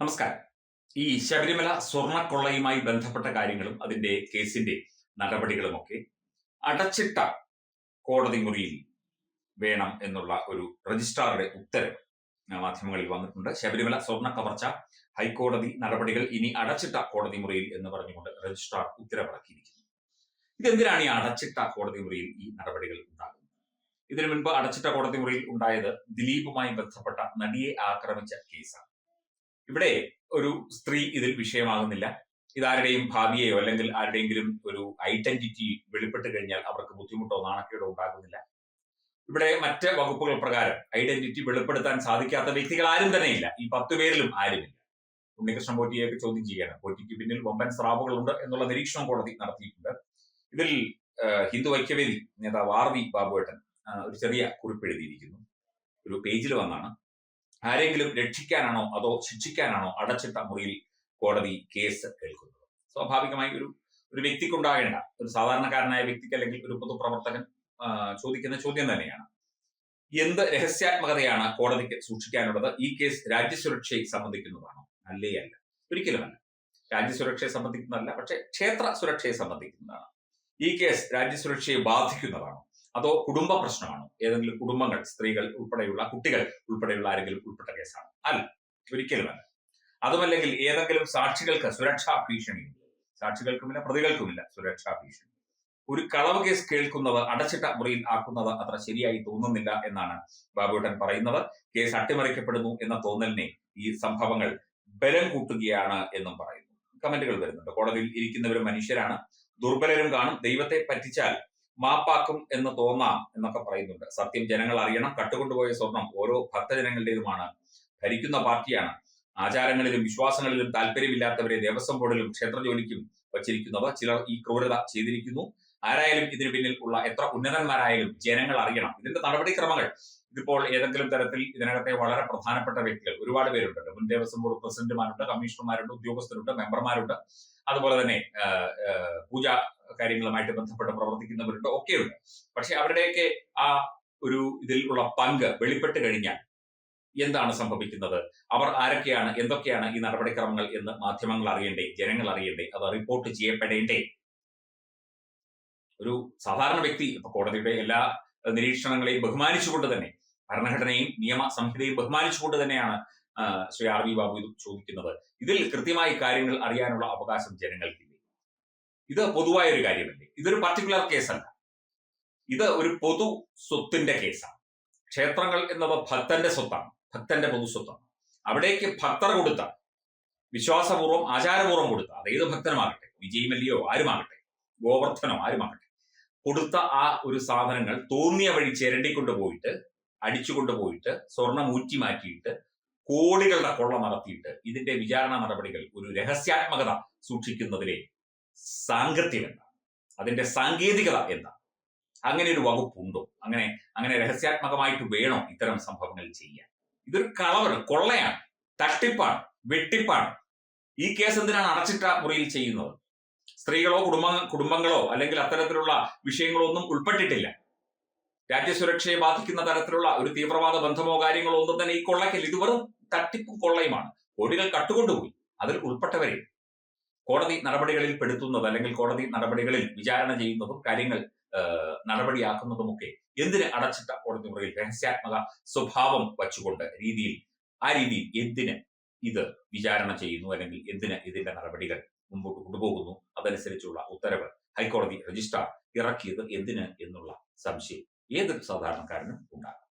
നമസ്കാരം. ഈ ശബരിമല സ്വർണക്കൊള്ളയുമായി ബന്ധപ്പെട്ട കാര്യങ്ങളും അതിന്റെ കേസിന്റെ നടപടികളുമൊക്കെ അടച്ചിട്ട കോടതി മുറിയിൽ വേണം എന്നുള്ള ഒരു രജിസ്ട്രാറുടെ ഉത്തരവ് മാധ്യമങ്ങളിൽ വന്നിട്ടുണ്ട്. ശബരിമല സ്വർണ കവർച്ച ഹൈക്കോടതി നടപടികൾ ഇനി അടച്ചിട്ട കോടതി മുറിയിൽ എന്ന് പറഞ്ഞുകൊണ്ട് രജിസ്ട്രാർ ഉത്തരവിറക്കിയിരിക്കുന്നു. ഇതെന്തിനാണ് ഈ അടച്ചിട്ട കോടതി മുറിയിൽ ഈ നടപടികൾ ഉണ്ടാകുന്നത്? ഇതിനു മുൻപ് അടച്ചിട്ട കോടതി മുറിയിൽ ഉണ്ടായത് ദിലീപുമായി ബന്ധപ്പെട്ട നടിയെ ആക്രമിച്ച കേസാണ്. ഇവിടെ ഒരു സ്ത്രീ ഇതിൽ വിഷയമാകുന്നില്ല. ഇതാരുടെയും ഭാവിയെയോ അല്ലെങ്കിൽ ആരുടെയെങ്കിലും ഒരു ഐഡന്റിറ്റി വെളിപ്പെട്ട് കഴിഞ്ഞാൽ അവർക്ക് ബുദ്ധിമുട്ടോ നാണക്കേടോ ഉണ്ടാകുന്നില്ല. ഇവിടെ മറ്റ് വകുപ്പുകൾ പ്രകാരം ഐഡന്റിറ്റി വെളിപ്പെടുത്താൻ സാധിക്കാത്ത വ്യക്തികൾ ആരും തന്നെ ഇല്ല ഈ പത്ത് പേരിലും ആരുമില്ല. ഉണ്ണികൃഷ്ണൻ പോറ്റിയൊക്കെ ചോദ്യം ചെയ്യണം. പോറ്റിക്ക് പിന്നിൽ വമ്പൻ സ്രാവുകളുണ്ട് എന്നുള്ള നിരീക്ഷണം കോടതി നടത്തിയിട്ടുണ്ട്. ഇതിൽ ഹിന്ദു ഐക്യവേദി നേതാവ് ആർ വി ബാബുവേട്ടൻ ഒരു ചെറിയ കുറിപ്പ് എഴുതിയിരിക്കുന്നു. ഒരു പേജിൽ വന്നാണ്. ആരെങ്കിലും രക്ഷിക്കാനാണോ അതോ ശിക്ഷിക്കാനാണോ അടച്ചിട്ട മുറിയിൽ കോടതി കേസ് കേൾക്കുന്നത്? സ്വാഭാവികമായി ഒരു ഒരു വ്യക്തിക്കുണ്ടാകേണ്ട ഒരു സാധാരണക്കാരനായ വ്യക്തിക്ക് അല്ലെങ്കിൽ ഒരു പൊതുപ്രവർത്തകൻ ചോദിക്കുന്ന ചോദ്യം തന്നെയാണ്. എന്ത് രഹസ്യാത്മകതയാണ് കോടതിക്ക് സൂക്ഷിക്കാനുള്ളത്? ഈ കേസ് രാജ്യസുരക്ഷയെ സംബന്ധിക്കുന്നതാണോ? അല്ലേ അല്ല. ഒരിക്കലുമല്ല. രാജ്യസുരക്ഷയെ സംബന്ധിക്കുന്നതല്ല പക്ഷേ ക്ഷേത്ര സുരക്ഷയെ സംബന്ധിക്കുന്നതാണ്. ഈ കേസ് രാജ്യസുരക്ഷയെ ബാധിക്കുന്നതാണോ? അതോ കുടുംബ പ്രശ്നമാണോ? ഏതെങ്കിലും കുടുംബങ്ങൾ സ്ത്രീകൾ ഉൾപ്പെടെയുള്ള കുട്ടികൾ ഉൾപ്പെടെയുള്ള ആരെങ്കിലും ഉൾപ്പെട്ട കേസാണ്? അല്ല ഒരിക്കലുമല്ല അതുമല്ലെങ്കിൽ ഏതെങ്കിലും സാക്ഷികൾക്ക് സുരക്ഷാ ഭീഷണിയുണ്ട്. സാക്ഷികൾക്കുമില്ല പ്രതികൾക്കുമില്ല സുരക്ഷാ ഭീഷണി. ഒരു കളവ് കേസ് കേൾക്കുന്നത് അടച്ചിട്ട മുറിയിൽ ആക്കുന്നത് അത്ര ശരിയായി തോന്നുന്നില്ല എന്നാണ് ബാബുട്ടൻ പറയുന്നത്. കേസ് അട്ടിമറിക്കപ്പെടുന്നു എന്ന തോന്നലിനെ ഈ സംഭവങ്ങൾ ബലം കൂട്ടുകയാണ് എന്നും പറയുന്നു. കമന്റുകൾ വരുന്നുണ്ട്. കോടതിയിൽ ഇരിക്കുന്നവരും മനുഷ്യരാണ്. ദുർബലരും കാണും. ദൈവത്തെ പറ്റിച്ചാൽ മാപ്പാക്കും എന്ന് തോന്നാം എന്നൊക്കെ പറയുന്നുണ്ട്. സത്യം ജനങ്ങൾ അറിയണം. കട്ടുകൊണ്ടുപോയ സ്വർണം ഓരോ ഭക്തജനങ്ങളുടേതുമാണ്. ഭരിക്കുന്ന പാർട്ടിയാണ്. ആചാരങ്ങളിലും വിശ്വാസങ്ങളിലും താല്പര്യമില്ലാത്തവരെ ദേവസ്വം ബോർഡിലും ക്ഷേത്ര ജോലിക്കും വച്ചിരിക്കുന്നവർ ചിലർ ഈ ക്രൂരത ചെയ്തിരിക്കുന്നു. ആരായാലും ഇതിന് പിന്നിൽ ഉള്ള എത്ര ഉന്നതന്മാരായാലും ജനങ്ങൾ അറിയണം. ഇതിന്റെ നടപടിക്രമങ്ങൾ. ഇതിപ്പോൾ ഏതെങ്കിലും തരത്തിൽ ഇതിനകത്തെ വളരെ പ്രധാനപ്പെട്ട വ്യക്തികൾ ഒരുപാട് പേരുണ്ട്. മുൻ ദേവസ്വം ബോർഡ് പ്രസിഡന്റുമാരുണ്ട് കമ്മീഷണർമാരുണ്ട് ഉദ്യോഗസ്ഥരുണ്ട് മെമ്പർമാരുണ്ട്. അതുപോലെ തന്നെ പൂജ കാര്യങ്ങളുമായിട്ട് ബന്ധപ്പെട്ട് പ്രവർത്തിക്കുന്നവരുണ്ട് ഒക്കെയുണ്ട്. പക്ഷെ അവരുടെയൊക്കെ ആ ഒരു ഇതിൽ ഉള്ള പങ്ക് വെളിപ്പെട്ട് കഴിഞ്ഞാൽ എന്താണ് സംഭവിക്കുന്നത്? അവർ ആരൊക്കെയാണ്? എന്തൊക്കെയാണ് ഈ നടപടിക്രമങ്ങൾ എന്ന് മാധ്യമങ്ങൾ അറിയണ്ടേ? ജനങ്ങൾ അറിയണ്ടേ? അത് റിപ്പോർട്ട് ചെയ്യപ്പെടേണ്ടേ? ഒരു സാധാരണ വ്യക്തി ഇപ്പൊ കോടതിയുടെ എല്ലാ നിരീക്ഷണങ്ങളെയും ബഹുമാനിച്ചുകൊണ്ട് തന്നെ ഭരണഘടനയും നിയമ സംഹിതയും ബഹുമാനിച്ചുകൊണ്ട് തന്നെയാണ് ശ്രീ ആർ വി ബാബു ഇത് ചോദിക്കുന്നത്. ഇതിൽ കൃത്യമായി കാര്യങ്ങൾ അറിയാനുള്ള അവകാശം ജനങ്ങൾക്കില്ലേ ഇത് പൊതുവായ ഒരു കാര്യമല്ലേ? ഇതൊരു പർട്ടിക്കുലർ കേസല്ല ഇത് ഒരു പൊതു സ്വത്തിന്റെ കേസാണ് ക്ഷേത്രങ്ങൾ എന്നത് ഭക്തന്റെ സ്വത്താണ്. ഭക്തന്റെ പൊതു സ്വത്താണ്. അവിടേക്ക് ഭക്തർ കൊടുത്ത വിശ്വാസപൂർവം ആചാരപൂർവം കൊടുത്ത അത് ഏത് ഭക്തനുമാകട്ടെ വിജയമല്ലിയോ ആരുമാകട്ടെ ഗോവർദ്ധനോ ആരുമാകട്ടെ കൊടുത്ത ആ ഒരു സാധനങ്ങൾ തോന്നിയ വഴി ചിരണ്ടിക്കൊണ്ട് പോയിട്ട് അടിച്ചുകൊണ്ട് പോയിട്ട് സ്വർണം ഊറ്റി മാറ്റിയിട്ട് കോടികളുടെ കൊള്ള നടത്തിയിട്ട് ഇതിന്റെ വിചാരണ നടപടികൾ ഒരു രഹസ്യാത്മകത സൂക്ഷിക്കുന്നതിലെ സാങ്കത്യം എന്താണ് അതിന്റെ സാങ്കേതികത എന്താണ് അങ്ങനെ ഒരു വകുപ്പുണ്ടോ? അങ്ങനെ അങ്ങനെ രഹസ്യാത്മകമായിട്ട് വേണോ ഇത്തരം സംഭവങ്ങൾ ചെയ്യാൻ? ഇതൊരു കളവറ് കൊള്ളയാണ് തട്ടിപ്പാണ് വെട്ടിപ്പാണ്. ഈ കേസ് എന്തിനാണ് അടച്ചിട്ട മുറിയിൽ ചെയ്യുന്നത്? സ്ത്രീകളോ കുടുംബ കുടുംബങ്ങളോ അല്ലെങ്കിൽ അത്തരത്തിലുള്ള വിഷയങ്ങളോ ഒന്നും ഉൾപ്പെട്ടിട്ടില്ല. രാജ്യസുരക്ഷയെ ബാധിക്കുന്ന തരത്തിലുള്ള ഒരു തീവ്രവാദ ബന്ധമോ കാര്യങ്ങളോ ഒന്നും തന്നെ ഈ കൊള്ളയ്ക്കല്ല. ഇത് വെറും തട്ടിപ്പും കൊള്ളയുമാണ്. കോടികൾ കട്ടുകൊണ്ടുപോയി. അതിൽ ഉൾപ്പെട്ടവരെ കോടതി നടപടികളിൽ പെടുത്തുന്നത് അല്ലെങ്കിൽ കോടതി നടപടികളിൽ വിചാരണ ചെയ്യുന്നതും കാര്യങ്ങൾ നടപടിയാക്കുന്നതുമൊക്കെ എന്തിന് അടച്ചിട്ട കോടതി മുറിയിൽ? രഹസ്യാത്മക സ്വഭാവം വച്ചുകൊണ്ട് രീതിയിൽ ആ രീതിയിൽ എന്തിന് ഇത് വിചാരണ ചെയ്യുന്നു? അല്ലെങ്കിൽ എന്തിന് ഇതിന്റെ നടപടികൾ മുമ്പോട്ട് കൊണ്ടുപോകുന്നു? അതനുസരിച്ചുള്ള ഉത്തരവ് ഹൈക്കോടതി രജിസ്ട്രാർ ഇറക്കിയത് എന്തിന് എന്നുള്ള സംശയം ഏതൊരു സാധാരണക്കാരനും ഉണ്ടാകും